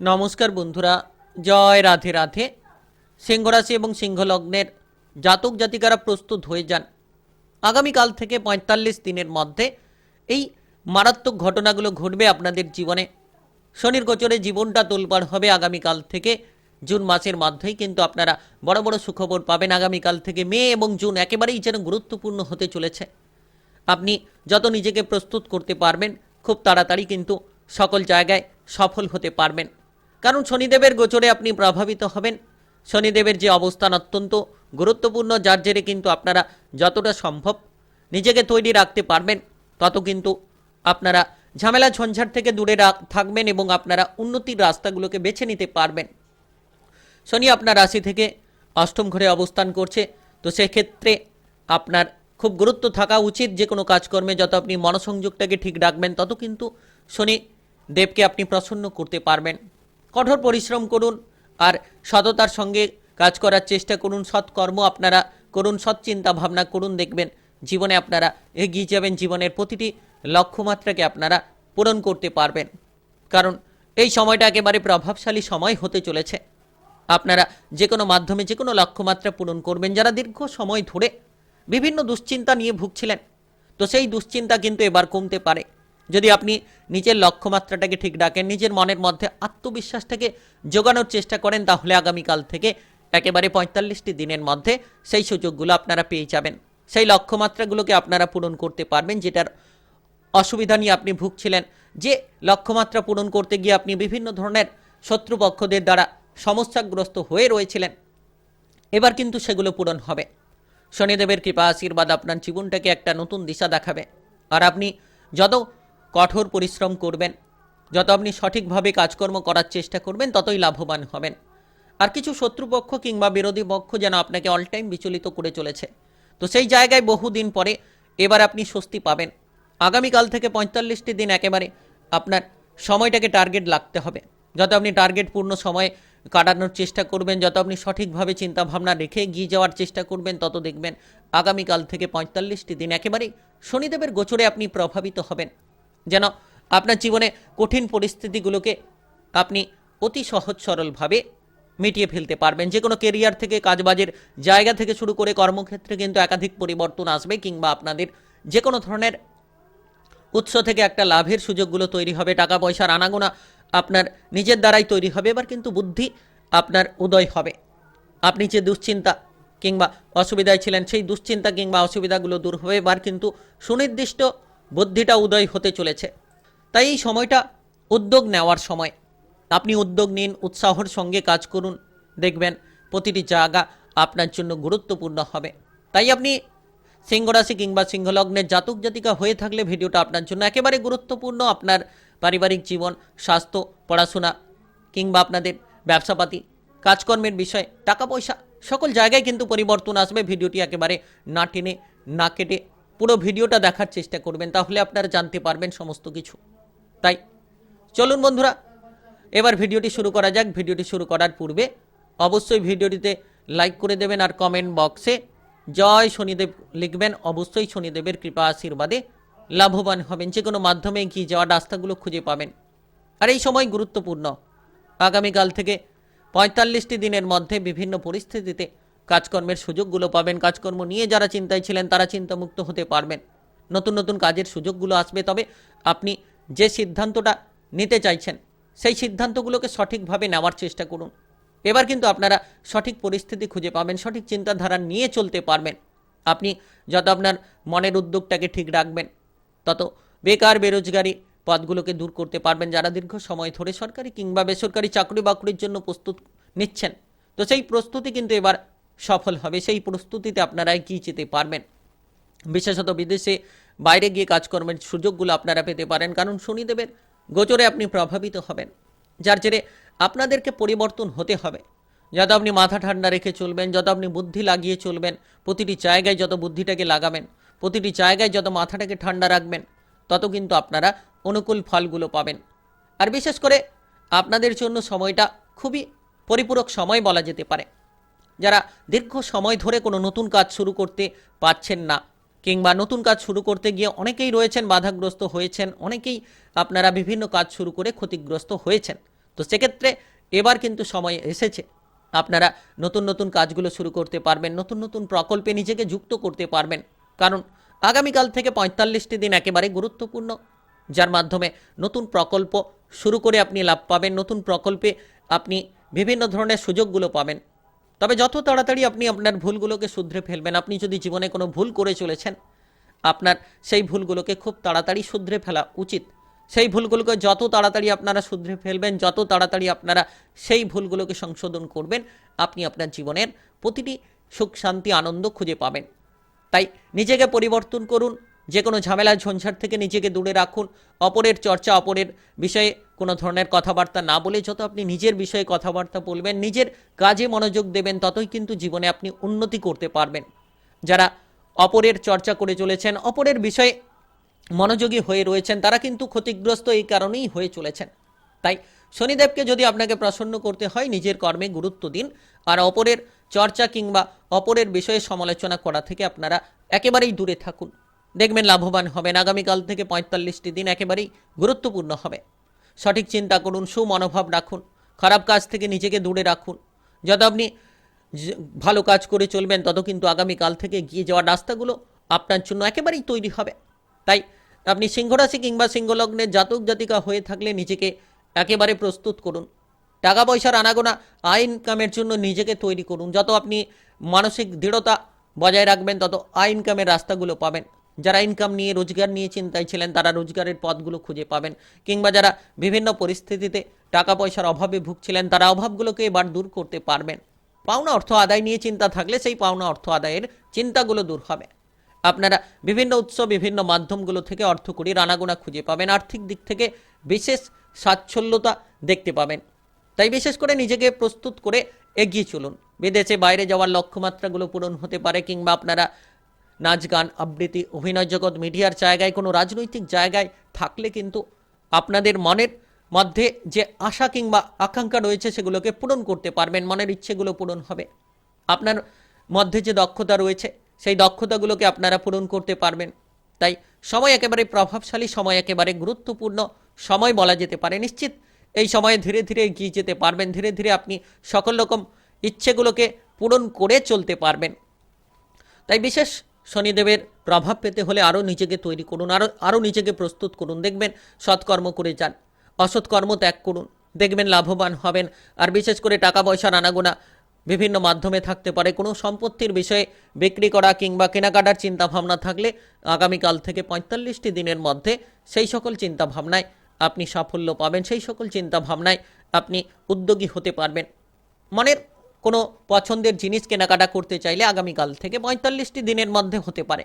নমস্কার বন্ধুরা, জয় রাধে রাধে। সিংহরাশি এবং সিংহলগ্নের জাতক জাতিকারা প্রস্তুত হয়ে যান। আগামীকাল থেকে পঁয়তাল্লিশ দিনের মধ্যে এই মারাত্মক ঘটনাগুলো ঘটবে আপনাদের জীবনে। শনির গোচরে জীবনটা তোলপাড় হবে আগামীকাল থেকে। জুন মাসের মধ্যেই কিন্তু আপনারা বড় বড় সুখবর পাবেন। আগামীকাল থেকে মে এবং জুন একেবারেই যেন গুরুত্বপূর্ণ হতে চলেছে। আপনি যত নিজেকে প্রস্তুত করতে পারবেন, খুব তাড়াতাড়ি কিন্তু সকল জায়গায় সফল হতে পারবেন। কারণ শনিদেবের গোচরে আপনি প্রভাবিত হবেন। শনিদেবের যে অবস্থান অত্যন্ত গুরুত্বপূর্ণ, যার জেরে কিন্তু আপনারা যতটা সম্ভব নিজেকে তৈরি রাখতে পারবেন, তত কিন্তু আপনারা ঝামেলা ঝঞ্ঝাট থেকে দূরে থাকবেন এবং আপনারা উন্নতির রাস্তাগুলোকে বেছে নিতে পারবেন। শনি আপনার রাশি থেকে অষ্টম ঘরে অবস্থান করছে, তো সেক্ষেত্রে আপনার খুব গুরুত্ব থাকা উচিত যে কোনো কাজকর্মে যত আপনি মনসংযোগটাকে ঠিক রাখবেন, তত কিন্তু শনি দেবকে আপনি প্রসন্ন করতে পারবেন। কঠোর পরিশ্রম করুন আর সততার সঙ্গে কাজ করার চেষ্টা করুন, সৎকর্ম আপনারা করুন সৎ চিন্তা ভাবনা করুন, দেখবেন জীবনে আপনারা এগিয়ে যাবেন, জীবনের প্রতিটি লক্ষ্যমাত্রাকে আপনারা পূরণ করতে পারবেন। কারণ এই সময়টা একেবারে প্রভাবশালী সময় হতে চলেছে। আপনারা যে কোনো মাধ্যমে যে কোনো লক্ষ্যমাত্রা পূরণ করবেন, যারা দীর্ঘ সময় ধরে বিভিন্ন দুশ্চিন্তা নিয়ে ভুগছিলেন, তো সেই দুশ্চিন্তা কিন্তু এবার কমতে পারে। যদি আপনি নিজের লক্ষ্যমাত্রাটাকে ঠিক রাখেন, নিজের মনের মধ্যে আত্মবিশ্বাসটাকে জোগানোর চেষ্টা করেন, তাহলে আগামীকাল থেকে একেবারে পঁয়তাল্লিশটি দিনের মধ্যে সেই সুযোগগুলো আপনারা পেয়ে যাবেন। সেই লক্ষ্যমাত্রাগুলোকে আপনারা পূরণ করতে পারবেন, যেটার অসুবিধা নিয়ে আপনি ভুগছিলেন। যে লক্ষ্যমাত্রা পূরণ করতে গিয়ে আপনি বিভিন্ন ধরনের শত্রুপক্ষদের দ্বারা সমস্যাগ্রস্ত হয়ে রয়েছিলেন, এবার কিন্তু সেগুলো পূরণ হবে। শনিদেবের কৃপা, আশীর্বাদ আপনার জীবনটাকে একটা নতুন দিশা দেখাবে। আর আপনি যত কঠোর পরিশ্রম করবেন। যত আপনি সঠিকভাবে কাজকর্ম করার চেষ্টা করবেন, ততই লাভবান হবেন। আর কিছু শত্রুপক্ষ কিংবা বিরোধী পক্ষ যেন আপনাকে অল টাইম বিচলিত করে চলেছে। তো সেই জায়গায় বহুদিন পরে এবার আপনি স্বস্তি পাবেন। আগামীকাল থেকে পঁয়তাল্লিশটি দিন একেবারে আপনার সময়টাকে টার্গেট লাগতে হবে। যত আপনি টার্গেট পূর্ণ সময় কাটানোর চেষ্টা করবেন, যত আপনি সঠিকভাবে চিন্তা ভাবনা রেখে গিয়ে যাওয়ার চেষ্টা করবেন, তত দেখবেন আগামীকাল থেকে পঁয়তাল্লিশটি দিন একেবারেই শনিদেবের গোচরে আপনি প্রভাবিত হবেন। যেন আপনার জীবনে কঠিন পরিস্থিতিগুলোকে আপনি অতি সহজ সরলভাবে মিটিয়ে ফেলতে পারবেন। যে কোনো কেরিয়ার থেকে, কাজবাজের জায়গা থেকে শুরু করে কর্মক্ষেত্রে কিন্তু একাধিক পরিবর্তন আসবে কিংবা আপনাদের যে কোনো ধরনের উৎস থেকে একটা লাভের সুযোগগুলো তৈরি হবে। টাকা পয়সার আনাগোনা আপনার নিজের দ্বারাই তৈরি হবে, এবার কিন্তু বুদ্ধি আপনার উদয় হবে। আপনি যে দুশ্চিন্তা কিংবা অসুবিধায় ছিলেন, সেই দুশ্চিন্তা কিংবা অসুবিধাগুলো দূর হবে, এবার কিন্তু সুনির্দিষ্ট বুদ্ধিটা উদয় হতে চলেছে। তাই এই সময়টা উদ্যোগ নেওয়ার সময়। আপনি উদ্যোগ নিন, উৎসাহর সঙ্গে কাজ করুন। দেখবেন প্রতিটি জায়গা আপনার জন্য গুরুত্বপূর্ণ হবে। তাই আপনি সিংহরাশি কিংবা সিংহলগ্নের জাতক জাতিকা হয়ে থাকলে ভিডিওটা আপনার জন্য একেবারে গুরুত্বপূর্ণ। আপনার পারিবারিক জীবন, স্বাস্থ্য, পড়াশোনা কিংবা আপনাদের ব্যবসাপাতি, কাজকর্মের বিষয়, টাকা পয়সা, সকল জায়গায় কিন্তু পরিবর্তন আসবে। ভিডিওটি একেবারে না টেনে, না কেটে পুরো ভিডিওটা দেখার চেষ্টা করবেন, তাহলে আপনারা জানতে পারবেন সমস্ত কিছু। তাই, চলুন বন্ধুরা, এবার ভিডিওটি শুরু করা যাক। ভিডিওটি শুরু করার পূর্বে অবশ্যই ভিডিওটিতে লাইক করে দেবেন আর কমেন্ট বক্সে জয় শনিদেব লিখবেন। অবশ্যই শনিদেবের কৃপা আশীর্বাদে লাভবান হবেন। যে কোনো মাধ্যমে এগিয়ে যাওয়ার রাস্তাগুলো খুঁজে পাবেন। আর এই সময় গুরুত্বপূর্ণ। আগামীকাল থেকে পঁয়তাল্লিশটি দিনের মধ্যে বিভিন্ন পরিস্থিতিতে কাজকর্মের সুযোগগুলো পাবেন। কাজকর্ম নিয়ে যারা চিন্তায় ছিলেন, তারা চিন্তামুক্ত হতে পারবেন। নতুন নতুন কাজের সুযোগগুলো আসবে। তবে আপনি যে সিদ্ধান্তটা নিতে চাইছেন, সেই সিদ্ধান্তগুলোকে সঠিকভাবে নেওয়ার চেষ্টা করুন। এবার কিন্তু আপনারা সঠিক পরিস্থিতি খুঁজে পাবেন, সঠিক চিন্তাধারা নিয়ে চলতে পারবেন। আপনি যত আপনার মনের উদ্যোগটাকে ঠিক রাখবেন, তত বেকার, বেরোজগারি পদগুলোকে দূর করতে পারবেন। যারা দীর্ঘ সময় ধরে সরকারি কিংবা বেসরকারি চাকরি বাকরির জন্য প্রস্তুত নিচ্ছেন, তো সেই প্রস্তুতি কিন্তু এবার সফল হবে, সেই প্রস্তুতিতে আপনারা এগিয়ে যেতে পারবেন। বিশেষত বিদেশে বাইরে গিয়ে কাজকর্মের সুযোগগুলো আপনারা পেতে পারেন, কারণ শনিদেবের গোচরে আপনি প্রভাবিত হবেন। যার জেরে আপনাদেরকে পরিবর্তন হতে হবে। যত আপনি মাথা ঠান্ডা রেখে চলবেন, যত আপনি বুদ্ধি লাগিয়ে চলবেন, প্রতিটি জায়গায় যত বুদ্ধিটাকে লাগাবেন, প্রতিটি জায়গায় যত মাথাটাকে ঠান্ডা রাখবেন, তত কিন্তু আপনারা অনুকূল ফলগুলো পাবেন। আর বিশেষ করে আপনাদের জন্য সময়টা খুবই পরিপূরক সময় বলা যেতে পারে। যারা দীর্ঘ সময় ধরে কোনো নতুন কাজ শুরু করতে পারছেন না কিংবা নতুন কাজ শুরু করতে গিয়ে অনেকেই রয়েছেন, বাধাগ্রস্ত হয়েছেন, অনেকেই আপনারা বিভিন্ন কাজ শুরু করে ক্ষতিগ্রস্ত হয়েছেন। তো সেক্ষেত্রে এবার কিন্তু সময় এসেছে। আপনারা নতুন নতুন কাজগুলো শুরু করতে পারবেন, নতুন নতুন প্রকল্পে নিজেকে যুক্ত করতে পারবেন। কারণ আগামীকাল থেকে পঁয়তাল্লিশটি দিন একেবারে গুরুত্বপূর্ণ, যার মাধ্যমে নতুন প্রকল্প শুরু করে আপনি লাভ পাবেন, নতুন প্রকল্পে আপনি বিভিন্ন ধরনের সুযোগগুলো পাবেন। তবে যত তাড়াতাড়ি আপনি আপনার ভুলগুলোকে শুধরে ফেলবেন, আপনি যদি জীবনে কোনো ভুল করে চলেছেন, আপনার সেই ভুলগুলোকে খুব তাড়াতাড়ি শুধরে ফেলা উচিত। সেই ভুলগুলোকে যত তাড়াতাড়ি আপনারা শুধরে ফেলবেন, যত তাড়াতাড়ি আপনারা সেই ভুলগুলোকে সংশোধন করবেন, আপনি আপনার জীবনের প্রতিটি সুখ, শান্তি, আনন্দ খুঁজে পাবেন। তাই নিজেকে পরিবর্তন করুন যে কোনো ঝামেলা ঝঞ্ঝাট থেকে নিজেকে দূরে রাখুন। অপরের চর্চা, অপরের বিষয়ে কোনো ধরনের কথাবার্তা না বলে যত আপনি নিজের বিষয়ে কথাবার্তা বলবেন, নিজের কাজে মনোযোগ দেবেন, ততই কিন্তু জীবনে আপনি উন্নতি করতে পারবেন। যারা অপরের চর্চা করে চলেছেন, অপরের বিষয়ে মনোযোগী হয়ে রয়েছেন, তারা কিন্তু ক্ষতিগ্রস্ত এই কারণেই হয়ে চলেছেন। তাই শনিদেবকে যদি আপনাকে প্রসন্ন করতে হয়, নিজের কর্মে গুরুত্ব দিন। আর অপরের চর্চা কিংবা অপরের বিষয়ে সমালোচনা করা থেকে আপনারা একেবারেই দূরে থাকুন। দেখবেন লাভবান হবেন। আগামীকাল থেকে পঁয়তাল্লিশটি দিন একেবারেই গুরুত্বপূর্ণ হবে। সঠিক চিন্তা করুন, সুমনোভাব রাখুন, খারাপ কাজ থেকে নিজেকে দূরে রাখুন। যত আপনি ভালো কাজ করে চলবেন, তত কিন্তু আগামীকাল থেকে গিয়ে যাওয়ার রাস্তাগুলো আপনার জন্য একেবারেই তৈরি হবে। তাই আপনি সিংহরাশি কিংবা সিংহলগ্নের জাতক জাতিকা হয়ে থাকলে নিজেকে একেবারে প্রস্তুত করুন। টাকা পয়সার আনাগোনা আয় ইনকামের জন্য নিজেকে তৈরি করুন। যত আপনি মানসিক দৃঢ়তা বজায় রাখবেন, তত আয় ইনকামের রাস্তাগুলো পাবেন। যারা ইনকাম নিয়ে, রোজগার নিয়ে চিন্তায় ছিলেন, তারা রোজগারের পথগুলো খুঁজে পাবেন। কিংবা যারা বিভিন্ন পরিস্থিতিতে টাকা পয়সার অভাবে ভুগছিলেন, তারা অভাবগুলোকে এবার দূর করতে পারবেন। পাওনা অর্থ আদায় নিয়ে চিন্তা থাকলে সেই পাওনা অর্থ আদায়ের চিন্তাগুলো দূর হবে। আপনারা বিভিন্ন উৎস, বিভিন্ন মাধ্যমগুলো থেকে অর্থ করি রানাগোনা খুঁজে পাবেন। আর্থিক দিক থেকে বিশেষ সাচ্ছল্যতা দেখতে পাবেন। তাই বিশেষ করে নিজেকে প্রস্তুত করে এগিয়ে চলুন। বিদেশে বাইরে যাওয়ার লক্ষ্যমাত্রাগুলো পূরণ হতে পারে, কিংবা আপনারা নাচ, গান, আবৃত্তি, অভিনয় জগৎ, মিডিয়ার জায়গায়, কোনো রাজনৈতিক জায়গায় থাকলে কিন্তু আপনাদের মনের মধ্যে যে আশা কিংবা আকাঙ্ক্ষা রয়েছে সেগুলোকে পূরণ করতে পারবেন, মনের ইচ্ছেগুলো পূরণ হবে। আপনার মধ্যে যে দক্ষতা রয়েছে, সেই দক্ষতাগুলোকে আপনারা পূরণ করতে পারবেন। তাই সময় একেবারে প্রভাবশালী, সময় একেবারে গুরুত্বপূর্ণ সময় বলা যেতে পারে। নিশ্চিত এই সময়ে ধীরে ধীরে এগিয়ে যেতে পারবেন, ধীরে ধীরে আপনি সকল রকম ইচ্ছেগুলোকে পূরণ করে চলতে পারবেন। তাই বিশেষ শনিদেবের প্রভাব পেতে হলে আরও নিজেকে তৈরি করুন, আরও আরও নিজেকে প্রস্তুত করুন। দেখবেন সৎকর্ম করে যান অসৎকর্ম ত্যাগ করুন। দেখবেন লাভবান হবেন। আর বিশেষ করে টাকা পয়সার আনাগোনা বিভিন্ন মাধ্যমে থাকতে পারে। কোনো সম্পত্তির বিষয়ে বিক্রি করা কিংবা কেনাকাটার চিন্তাভাবনা থাকলে আগামীকাল থেকে পঁয়তাল্লিশটি দিনের মধ্যে সেই সকল চিন্তা ভাবনায় আপনি সাফল্য পাবেন। সেই সকল চিন্তা ভাবনায় আপনি উদ্যোগী হতে পারবেন। মনের কোনো পছন্দের জিনিস কেনাকাটা করতে চাইলে আগামীকাল থেকে পঁয়তাল্লিশটি দিনের মধ্যে হতে পারে।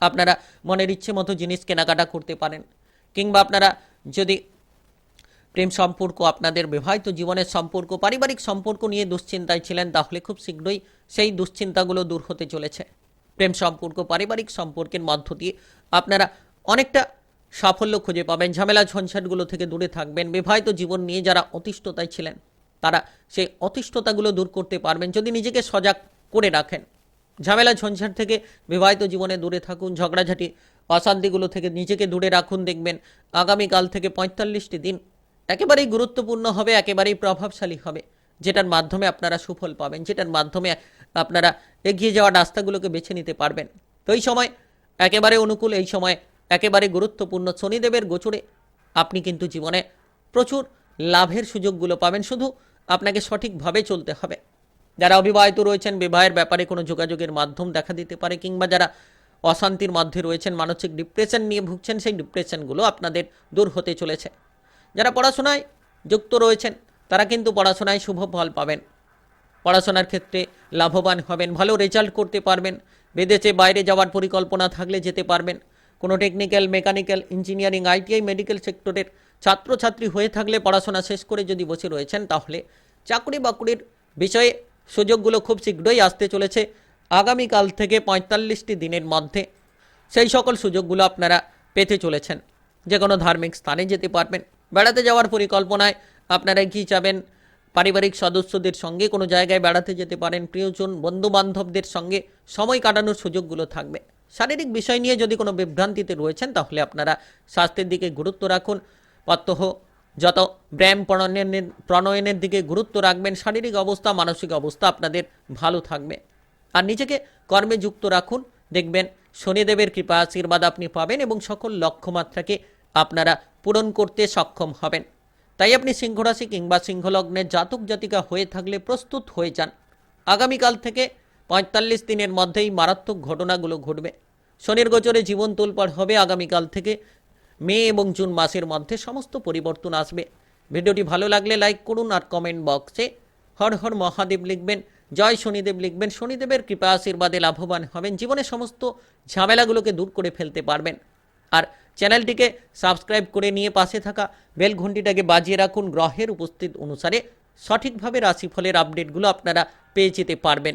আপনারা মনের ইচ্ছে মতো জিনিস কেনাকাটা করতে পারেন। কিংবা আপনারা যদি প্রেম সম্পর্ক আপনাদের বিবাহিত জীবনের সম্পর্ক, পারিবারিক সম্পর্ক নিয়ে দুশ্চিন্তায় ছিলেন, তাহলে খুব শীঘ্রই সেই দুশ্চিন্তাগুলো দূর হতে চলেছে। প্রেম সম্পর্ক, পারিবারিক সম্পর্কের মধ্য দিয়ে আপনারা অনেকটা সাফল্য খুঁজে পাবেন। ঝামেলা ঝঞ্ঝাটগুলো থেকে দূরে থাকবেন। বিবাহিত জীবন নিয়ে যারা অতিষ্ঠতায় ছিলেন তারা সেই অতিষ্ঠতাগুলো দূর করতে পারবেন যদি নিজেকে সজাগ করে রাখেন। ঝামেলা ঝঞ্ঝাট থেকে বিবাহিত জীবনে দূরে থাকুন, ঝগড়াঝাটি, অশান্তিগুলো থেকে নিজেকে দূরে রাখুন, দেখবেন আগামীকাল থেকে পঁয়তাল্লিশটি দিন একেবারেই গুরুত্বপূর্ণ হবে, একেবারেই প্রভাবশালী হবে, যেটার মাধ্যমে আপনারা সুফল পাবেন, যেটার মাধ্যমে আপনারা এগিয়ে যাওয়ার রাস্তাগুলোকে বেছে নিতে পারবেন। তো এই সময় একেবারে অনুকূল, এই সময় একেবারে গুরুত্বপূর্ণ শনিদেবের গোচরে আপনি কিন্তু জীবনে প্রচুর লাভের সুযোগগুলো পাবেন। শুধু আপনাকে সঠিকভাবে চলতে হবে। যারা অবিবাহিত রয়েছেন, বিবাহের ব্যাপারে কোনো যোগাযোগের মাধ্যম দেখা দিতে পারে কিংবা যারা অশান্তির মধ্যে রয়েছেন, মানসিক ডিপ্রেশন নিয়ে ভুগছেন, সেই ডিপ্রেশনগুলো আপনাদের দূর হতে চলেছে। যারা পড়াশোনায় যুক্ত রয়েছেন, তারা কিন্তু পড়াশোনায় শুভ ফল পাবেন। পড়াশোনার ক্ষেত্রে লাভবান হবেন, ভালো রেজাল্ট করতে পারবেন। বিদেশে বাইরে যাওয়ার পরিকল্পনা থাকলে যেতে পারবেন। কোনো technical mechanical engineering ITI medical সেক্টরের ছাত্রছাত্রী হয়ে থাকলে পড়াশোনা শেষ করে যদি বসে রয়েছেন, তাহলে চাকরি বাকরির বিষয়ে সুযোগগুলো খুব শীঘ্রই আসতে চলেছে। আগামীকাল থেকে পঁয়তাল্লিশটি দিনের মধ্যে সেই সকল সুযোগগুলো আপনারা পেতে চলেছেন। যে কোনো ধার্মিক স্থানে যেতে পারবেন। বেড়াতে যাওয়ার পরিকল্পনায় আপনারা কি যাবেন। পারিবারিক সদস্যদের সঙ্গে কোনো জায়গায় বেড়াতে যেতে পারেন। প্রিয়জন বন্ধু বান্ধবদের সঙ্গে সময় কাটানোর সুযোগগুলো থাকবে। শারীরিক বিষয় নিয়ে যদি কোনো বিভ্রান্তিতে রয়েছেন, তাহলে আপনারা স্বাস্থ্যের দিকে গুরুত্ব রাখুন। প্রত্যহ যত ব্যায়াম প্রণয়নের প্রণয়নের দিকে গুরুত্ব রাখবেন, শারীরিক অবস্থা, মানসিক অবস্থা আপনাদের ভালো থাকবে। আর নিজেকে কর্মে যুক্ত রাখুন। দেখবেন শনিদেবের কৃপা আশীর্বাদ আপনি পাবেন এবং সকল লক্ষ্যমাত্রাকে আপনারা পূরণ করতে সক্ষম হবেন। তাই আপনি সিংহরাশি কিংবা সিংহলগ্নের জাতক জাতিকা হয়ে থাকলে প্রস্তুত হয়ে যান। আগামীকাল থেকে পঁয়তাল্লিশ দিনের মধ্যেই মারাত্মক ঘটনাগুলো ঘটবে। শনির গোচরে জীবন তোলপাড় হবে আগামীকাল থেকে। মে এবং জুন মাসের মধ্যে সমস্ত পরিবর্তন আসবে। ভিডিওটি ভালো লাগলে লাইক করুন আর কমেন্ট বক্সে হর হর মহাদেব লিখবেন, জয় শনিদেব লিখবেন। শনিদেবের কৃপা আশীর্বাদে লাভবান হবেন জীবনের সমস্ত ঝামেলাগুলোকে দূর করে ফেলতে পারবেন। আর চ্যানেলটিকে সাবস্ক্রাইব করে নিয়ে পাশে থাকা বেল ঘন্টিটাকে বাজিয়ে রাখুন। গ্রহের উপস্থিত অনুসারে সঠিকভাবে রাশিফলের আপডেটগুলো আপনারা পেয়ে যেতে পারবেন।